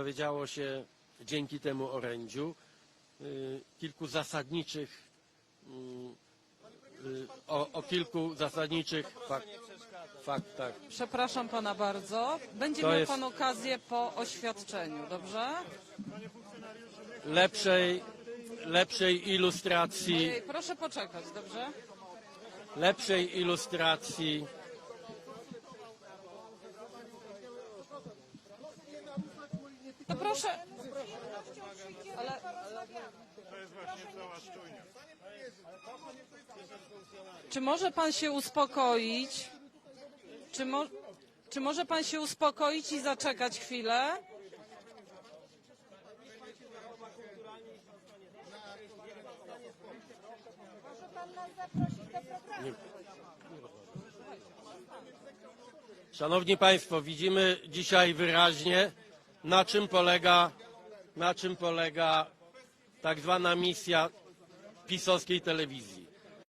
dowiedziało się dzięki temu orędziu y, kilku zasadniczych mm, y, o, o kilku zasadniczych fak, faktach. Przepraszam pana bardzo. Będzie To miał jest- pan okazję po oświadczeniu, dobrze? Lepszej, lepszej ilustracji, Ej, proszę poczekać, dobrze? lepszej ilustracji To proszę. Ale czy może pan się uspokoić? Czy, mo... czy może pan się uspokoić i zaczekać chwilę? Szanowni Państwo, widzimy dzisiaj wyraźnie, na czym polega, na czym polega tak zwana misja pisowskiej telewizji.